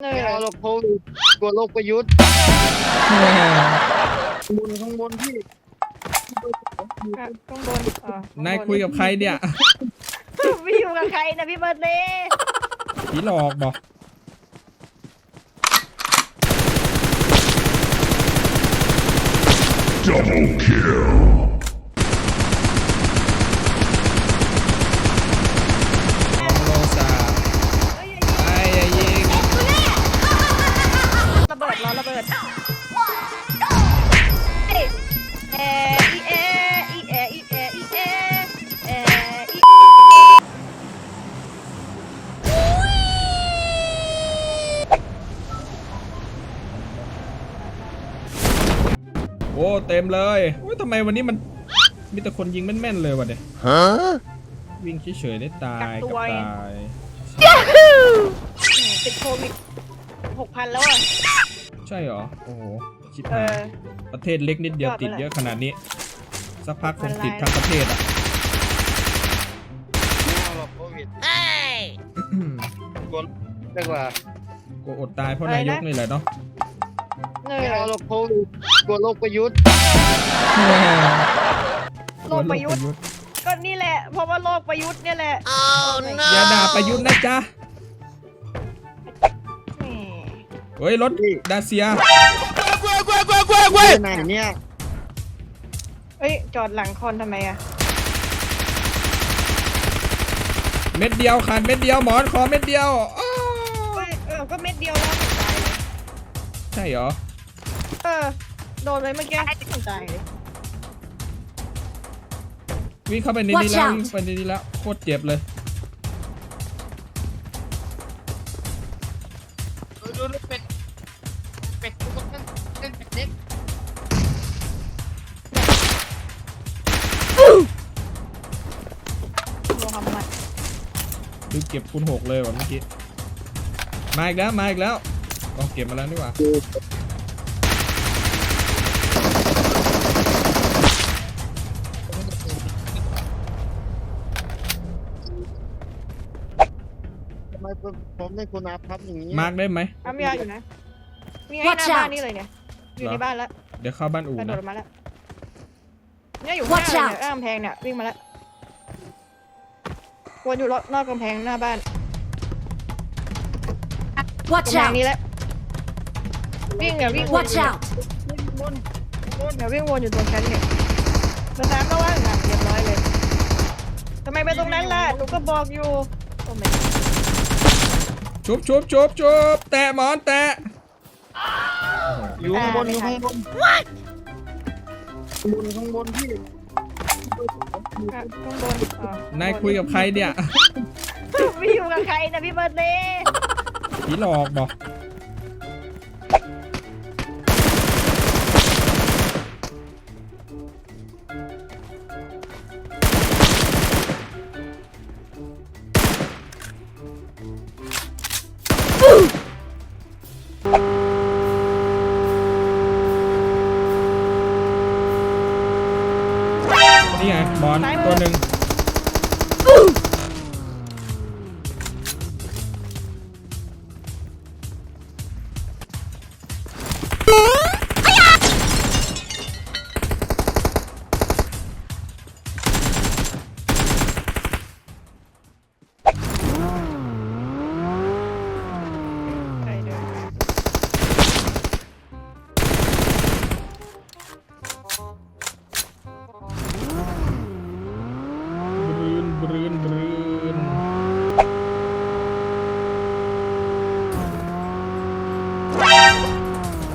เอไม่อเอาหรอกโควิดกลัวโรคประยุทธ์ข้างบนข้างบนพี่อะข้างบนอ๋อนายคุยกับใครเนี่ย พี่อยู่กับใครนะพี่เบิร์ดเดย์ผีหลอกบอก ต็มเลยโอ้ยทำไมวันนี้มันมีแต่คนยิงแม่นๆเลยวะเนี่ยวิ่งเฉยๆได้ตายกับตายอืมติดโควิดหกพันแล้วอะ ใช่เหรอโอ้โหชิบเอหายอ ประเทศเล็กนิดเดียวยอดไปติดเลยเยอะขนาดนี้ สักพักคงอะไรติดทั้งประเทศอะไม่เอาหรอกโควิดกลัวเรียกว่ากูอดตายเพราะนายกนี่แหละเนาะเอไม่อเอาหรอกโควิด กลัวโรคประยุทธ์โลกประยุทธ์ก็นี่แหละ เพราะว่าโลกประยุทธ์เนี่ยแหละอย่าด่าประยุทธ์นะจ๊ะแหมเฮ้ยรถดาเซียไปไหนเนี่ยเอ้ยจอดหลังคอนทำไมอะเม็ดเดียวขาดเม็ดเดียวหมอนขอเม็ดเดียวอ้าวเอ้ยเออก็เม็ดเดียวแล้วตายเลยใช่เหรอ เออ โดนเลยเมื่อกี้ตายเลยวิ่งเข้าไปในนี้ Watch แล้ว out วิ่งเข้าไปในนี้แล้ว โคตรเจ็บเลย ดูดูดูเป็ด เป็ดกูก็เล่นเล่นเป็ดเล็กโมฮัมหมัดดูเก็บคูณหกเลยว่ะเมื่อกี้ มาอีกแล้ว มาอีกแล้วต้องเก็บมาแล้วนี่หว่า ผมผมเป็นคนอาภัพอย่างนี้มาร์กได้ไหม อ้ำยาอยู่นะนี่ไงห Watch น้าบ้าน out นี่เลยเนี่ย อยู่เหรอ ในบ้านแล้วเดี๋ยวเข้าบ้านอู่กระโดนะดมาแล้วเนี่ยอยู่ข้าง Watch หน้า out เนี่ยหน้ากำแพงเนี่ยวิ่งมาแล้ววนอยู่รอบนอกกำแพงหน้าบ้าน Watch กำแพง out! นี้แหละวิ่งเนี่ยวิ่งวน Watch อยู่ out! เนี่ยวิ่งวนอยู่ตรงชั้นเนี่ยมาสามก็ว่างอะเรียบร้อยเลยทำไมไปตรงนั้นล่ะหนูก็บอกอยู่โอ้ไม่ ชุบชุบชุบชุบแตะหมอนแตะอยู่ข้างบนอยู่ข้างบนข้างบนข้างบนพี่อะข้างบนอ๋อนายคุยกับใครเนี่ยพี่อยู่กับใครนะพี่เบิร์ดเดย์ผีหลอกบอก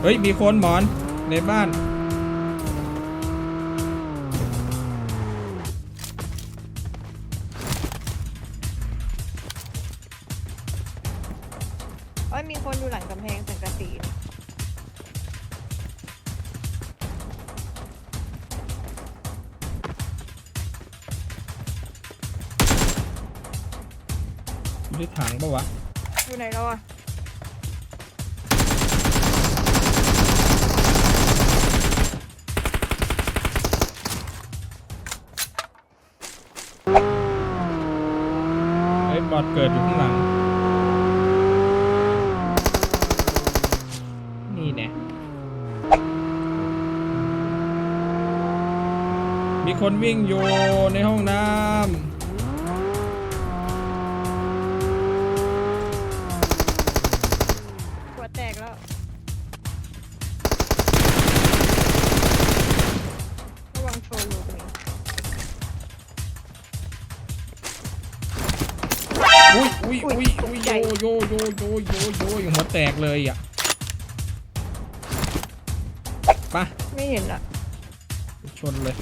เฮ้ย มีคนหมอนในบ้าน เอ้ยมีคนอยู่หลังกำแพงสังกะสีนี่อยู่ในถังปะวะอยู่ไหนแล้วอะ บอดเกิดอยู่ข้างหลัง นี่เนี่ยมีคนวิ่งอยู่ในห้องน้ำ กเลยอะไปะไม่เห็นอะ ชนเลย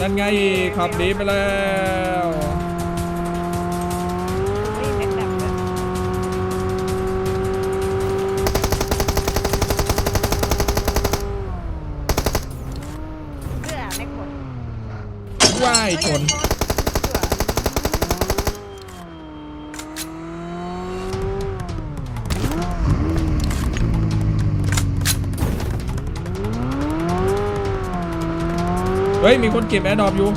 นั่นไงขับหนีไปแล้ว ชน เฮ้ย มีคนเก็บแอร์ดรอปอยู่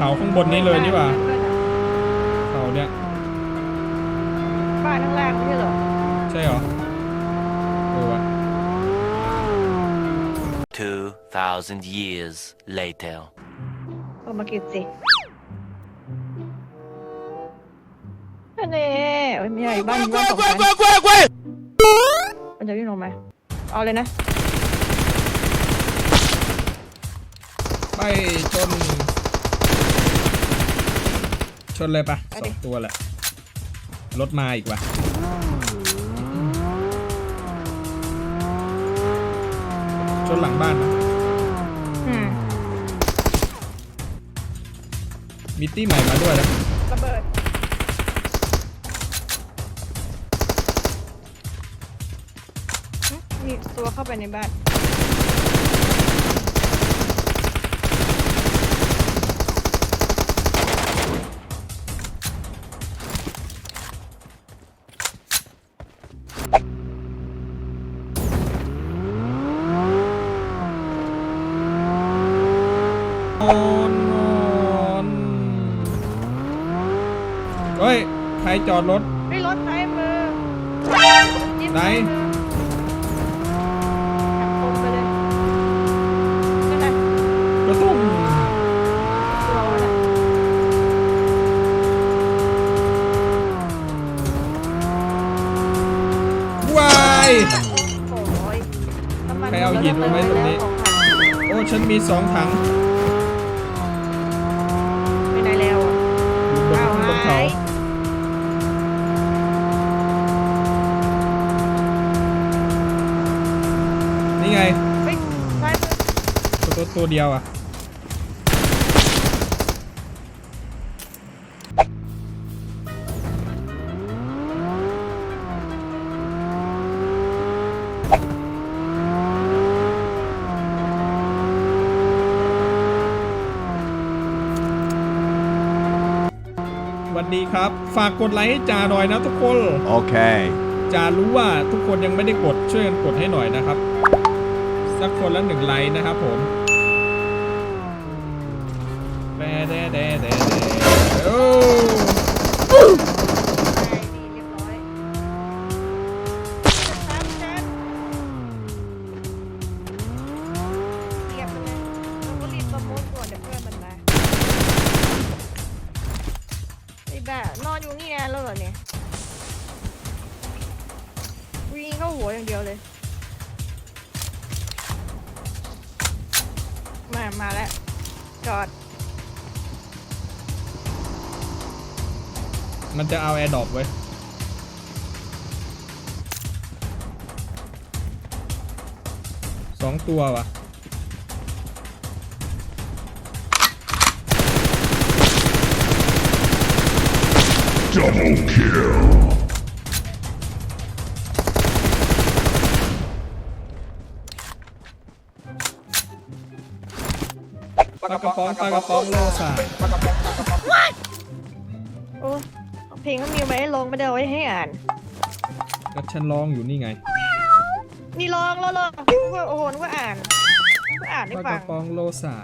เฮ้ยเขาข้างบนนี้เลยนี่หว่าเขาเนี่ยบ้านข้างล่างไม่ใช่เหรอใช่เหรอเออวะ 2,000 years later. เอามาเก็บสินั่นเองเอ้ยไม่ใช่บ้านบ้านสองชั้นมันจะวิ่งลงมาเอาเลยนะ ไปชน ชนเลยปะสองตัวแหละรถมาอีกว่ะชนหลังบ้านนะอืมมีตี้ใหม่มาด้วยนะระเบิดหึมีตัวเข้าไปในบ้านน จอดรถ ไม่รถซ้ายมือจิ๊บไหนซ้ายมือขับตรงไปเลยนั่นน่ะกระตุ้มตัวน่ะวาย โอ้ยน้ำมันใครเอาหินมาไว้ตรงนี้ของถังโอ้ ฉันมีสองถัง ตัวตัวตัวเดียวอะสวัสดีครับ ฝากกดไลค์ให้จ่าหน่อยนะทุกคน Okay. จ่ารู้ว่าทุกคนยังไม่ได้กดช่วยกันกดให้หน่อยนะครับ สักคนละหนึ่งไลค์นะครับผม จะเอาแอร์ดรอปไว้สองตัววะปลากระป๋องปลากระป๋องโลซาโอ้ เพลงเขามีไว้ให้ลงไม่ได้เอาไว้ให้อ่าน ก็ฉันร้องอยู่นี่ไงนี่ลองแล้วลองว่าโอ้โหนึกว่าอ่านนึกว่าอ่านปให้ลากฟัระง ป๋องโลซา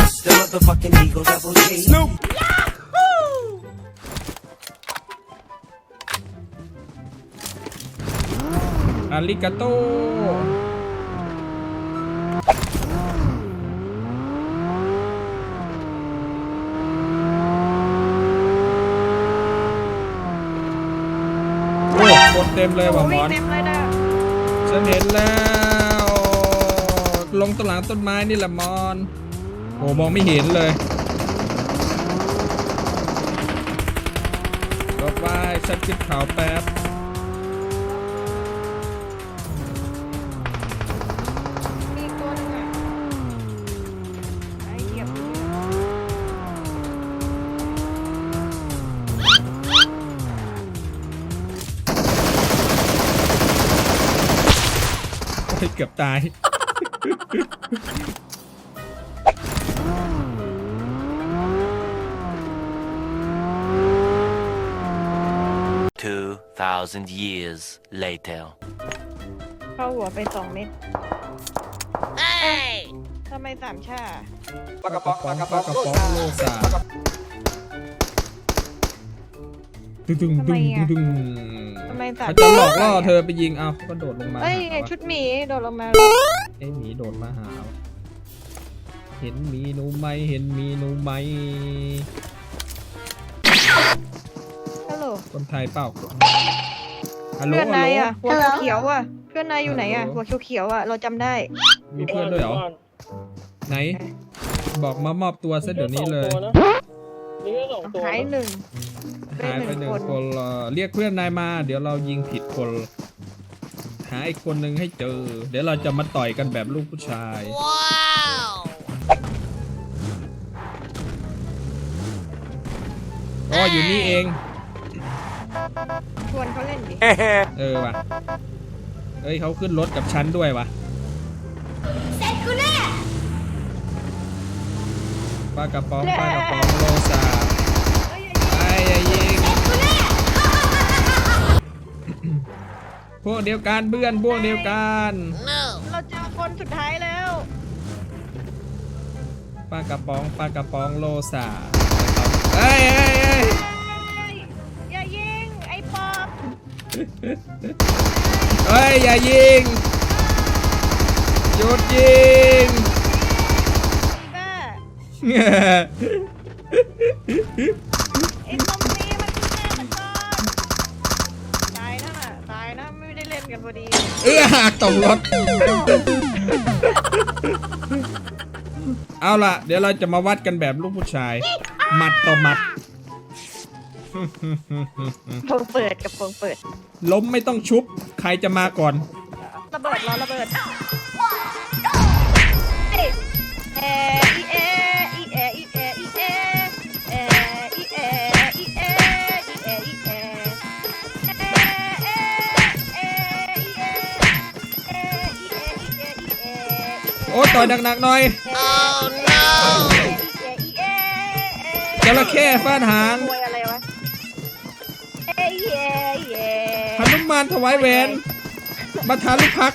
It's the motherfucking Eagle Double G. Snoop. อาริกาโต โอ้ คนเต็มเลยว่ะหมวิ่งอนเต็มเลยนะฉันเห็นแล้วลงต้นหลังต้นไม้นี่แหละมอนโอ้มองไม่เห็นเลยรถไว้ฉันขึ้นเขาแป๊บ เกือบตาย2,000 years later. เข้าหัวไปสองเม็ดทำไมสามชาปลากระป๋องปลาปลากกระระป๋ป๋อองงกระป๋องโลซาตึ้งตึ้งตึ้งตึ้งตึ้ง ทำไมสามเขาจะหลอกล่อเธอไปยิงเอาก็โดดลงมาเอ้ยหาวะชุดหมีโดดลงมาไอ้หมีโดดมาหาวะเห็นหมีหนูไหมเห็นหมีหนูไหมฮัลโหลคนไทยเปล่าฮัลโหลเพื่อนฮัลนายโหลอะหัวเขียวๆอะเพื่อนนายอยู่ไหนอะหัวเขียวๆอะเราจำได้ มีเพื่อนด้วยเหรอ ไหน บอกมามอบตัวซะเดี๋ยวนี้เลยนี่ก็สองตัวหายหนึ่ง หายไปหนึ่งเป็นหนึ่งคคนนเอ่อเรียกเพื่อนนายมา เดี๋ยวเรายิงผิดคน หาอีกคนหนึ่งให้เจอ เดี๋ยวเราจะมาต่อยกันแบบลูกผู้ชายอ๋ออยู่นี่เอง ชวนเขาเล่นดิ เออว่ะเฮ้ยเขาขึ้นรถกับฉันด้วยว่ะปลากระป๋องปลากระป๋องโลซา เอ้ย ไอ้อย่ายิง พวกเดียวกันเพื่อนพวกเดียวกันเราเจอคนสุดท้ายแล้วปลากระป๋องปลากระป๋องโลซาเอ้ยเอ้ยเอ้ยเอ้ยอย่ายิงไอ้ปอบเอ้ยอย่ายิงหยุดยิงไอ้บ้าไอ้ตรงนี้มัน กันพอดีเอื้อหักตกรถ เอาล่ะ เดี๋ยวเราจะมาวัดกันแบบลูกผู้ชาย หมัดต่อหมัด โปงเปิดกับโปงเปิด ล้มไม่ต้องชุบ ใครจะมาก่อน ระเบิดรอระเบิดเอ้ยเออีเออีเออี อ้ต่อยหนักๆหน่อยจระเข้ฟาดหางมวยอะไรวะเอ้ยเย้เย้หนุมานถวายแหวนมาทาลูกพัก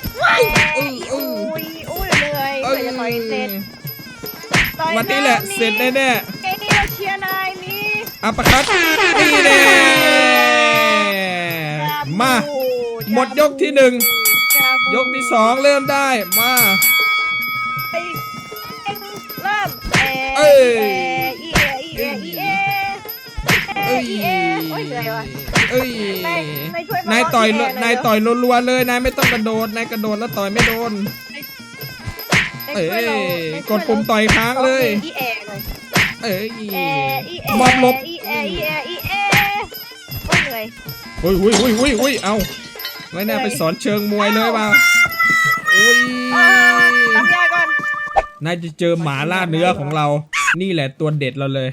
อุ้ยอุ้ยอุ้ยเหนื่อยกว่าจะต่อยเสร็จต่อยวันนี้แหละเสร็จแน่ไอ้นี่เราเชียร์นายนี่ๆอัปคัตนี่แน่มาหมดยกที่หนึ่งยกที่สองเริ่มได้มา เอ้ยเอเอเอเอเอเอ้ยเอโอ้ยเอ้ยนายต่อยร้องนายต่อยรัวๆเลยนายไม่ต้องกระโดดนายกระโดดแล้วต่อยไม่โดนเอ้ยกดปุ่มต่อยค้างเลยอีแอหน่อยเอ้ยเออีเอมอบลบอีเออีเออีเอโอ้ยเหนื่อยอุ้ยโอ้ยโอ้ยเอาไม่น่าไปสอนเชิงมวยเลยว่ะอุ้ยอ่าทำยาก่อน นายจะเจอหมาล่าเนื้อของเรา นี่แหละตัวเด็ดเราเลย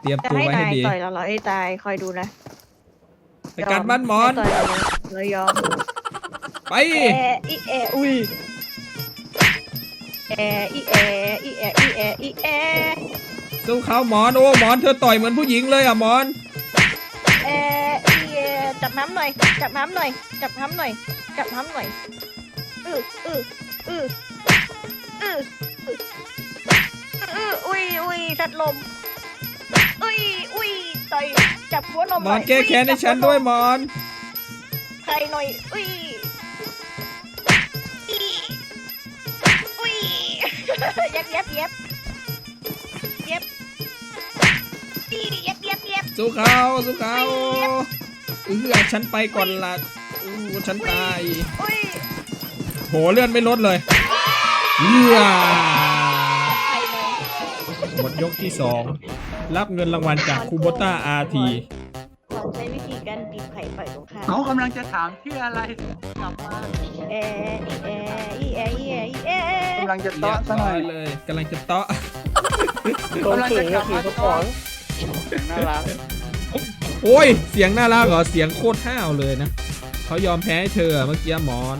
เตรียมจะตัวให้ไว้ให้นายดีต่อยเราเหรอไอ้ตายคอยดูนะไปกัดบ้านหมอน ให้ต่อยเราเลยเรายอมไปแออีแออุ้ยแออีแออีแออีแออีแอสู้เขาหมอน โอ้หมอนเธอต่อยเหมือนผู้หญิงเลยอะหมอนแออีแอจับน้ำหน่อย จับน้ำหน่อย จับน้ำหน่อย จับน้ำหน่อยอืออืออืออือ อืออุ้ยอุ้ยสัดลม อุ้ยอุ้ยต่อยจับหัวนมหมอนแก้แค้นให้ฉันด้วยหมอน ใครหน่อย อุ้ยอีอุ้ยเย็บเย็บเย็บเย็บอีเย็บเย็บเย็บสู้เขาสู้เขาเออฉันไปก่อนละอู้ฉันตายอุ้ยโหเลื่อนไม่ลดเลย หมดยกที่สองรับเงินรางวัลจากคูโบต้าอาร์ทีขอใช้วิธีการตีไข่ฝ่ายตรงข้ามเขากำลังจะถามชื่ออะไรกลับมาแออีแออีแออีแออีแอกำลังจะเตาะซะหน่อยเลยกำลังจะเตาะกำลังจะกลับมาเตาะน่ารักโอ้ย เสียงน่ารักเหรอ เสียงโคตรห้าวเลยนะ เขายอมแพ้ให้เธอเมื่อกี้หมอน